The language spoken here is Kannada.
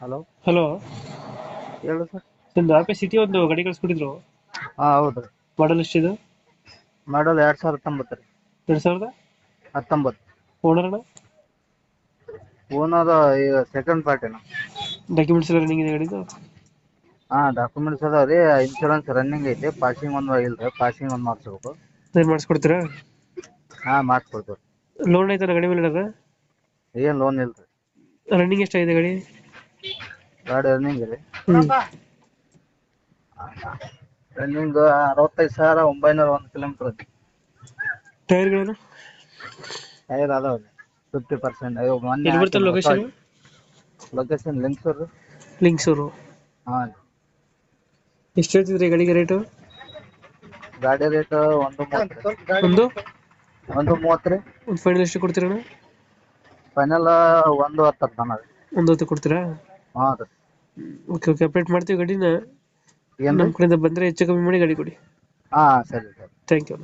ಹಲೋ? ಹಲೋ? ಹೇಳು ಸರ್. ನಿಮ್ದು ಆಫೀಸ್ ಸಿಟಿ ಒಂದು ಗಾಡಿ ಕಳಿಸ್ಬಿಟ್ಟಿದ್ರು? ಹಾಂ ಹೌದು. ರೀ ಮಾಡಲ್ ಎಷ್ಟಿದೆ ಮಾಡಲ್ ಎರಡು ಸಾವಿರದ ಹತ್ತೊಂಬತ್ತು ರೀ. ಎರಡು ಸಾವಿರದ? ಹತ್ತೊಂಬತ್ತು. ಓನರ್ನ ಓನರ್ ಈಗ ಸೆಕೆಂಡ್ ಪಾರ್ಟಿನ ಡಾಕ್ಯುಮೆಂಟ್ಸ್ ಎಲ್ಲ ರನ್ನಿಂಗ್ ಇದೆ ಗಾಡಿದು? ಹಾಂ ಡಾಕ್ಯುಮೆಂಟ್ಸ್ ಅದಾವ ರೀ. ಇನ್ಶೂರೆನ್ಸ್ ರನ್ನಿಂಗ್ ಐತಿ. ಪಾಸಿಂಗ್ ಒಂದು ಇಲ್ಲ ರೀ ಪಾಸಿಂಗ್ ಒಂದು ಮಾಡಿಸ್ಬೇಕು. ಏನು ಮಾಡಿಸ್ಕೊಡ್ತೀರಾ? ಹಾಂ ಮಾಡಿಸ್ಕೊಡ್ತೀವಿ. ಲೋನ್ ಐತಲ್ಲ ಗಾಡಿ ಮೇಲೆ ಏನ್ ಏನು ಲೋನ್ ಇಲ್ಲ ರೀ ರನ್ನಿಂಗ್ ಎಷ್ಟಾಗಿದೆ ಗಾಡಿ? ಗಾಡಿ ರನ್ನಿಂಗ್ ರೀ ರನ್ನಿಂಗ್ ಅರವತ್ತೈದು ಸಾವಿರ ಒಂಬೈನೂರ ಒಂದು ಕಿಲೋಮೀಟರ್ ಐತಿ ಟೈರ್ಗಳನ್ನು ಟೈರ್ ಅದಾವ ರೀ ಫಿಫ್ಟಿ ಪರ್ಸೆಂಟ್ ಅಯ್ಯೋ ಮೊನ್ನೆ ಎಲ್ಲಿ ಬರ್ತಲ್ಲ ಲೊಕೇಶನ್ ಲೊಕೇಶನ್ ಲಿಂಕ್ಸೂರು ಲಿಂಕ್ಸೂರು ಹಾಂ. ಎಷ್ಟು ಹೇಳ್ತಿದ್ರಿ ಗಾಡಿಗೆ ರೇಟು ಗಾಡಿ ರೇಟ್ ಒಂದು ಮೂವತ್ತು. ಒಂದು? ಒಂದು ಮೂವತ್ತು ರೀ. ಒಂದು ಫೈನಲ್ ಎಷ್ಟು ಕೊಡ್ತೀರಣ್ಣ? ಫೈನಲ್ ಒಂದು ಹತ್ತು ಹತ್ತು ಒಂದು ಹೊತ್ತು ಕೊಡ್ತೀರಾ? ಹಾಂ ರೀ. ಓಕೆ ಓಕೆ ಅಪ್ಡೇಟ್ ಮಾಡ್ತೀವಿ ಗಾಡಿನ. ನಮ್ಮ ಕಡೆಯಿಂದ ಬಂದರೆ ಹೆಚ್ಚು ಕಮ್ಮಿ ಮಾಡಿ ಗಾಡಿ ಕೊಡಿ. ಹಾಂ ಸರಿ ಸರಿ. Thank you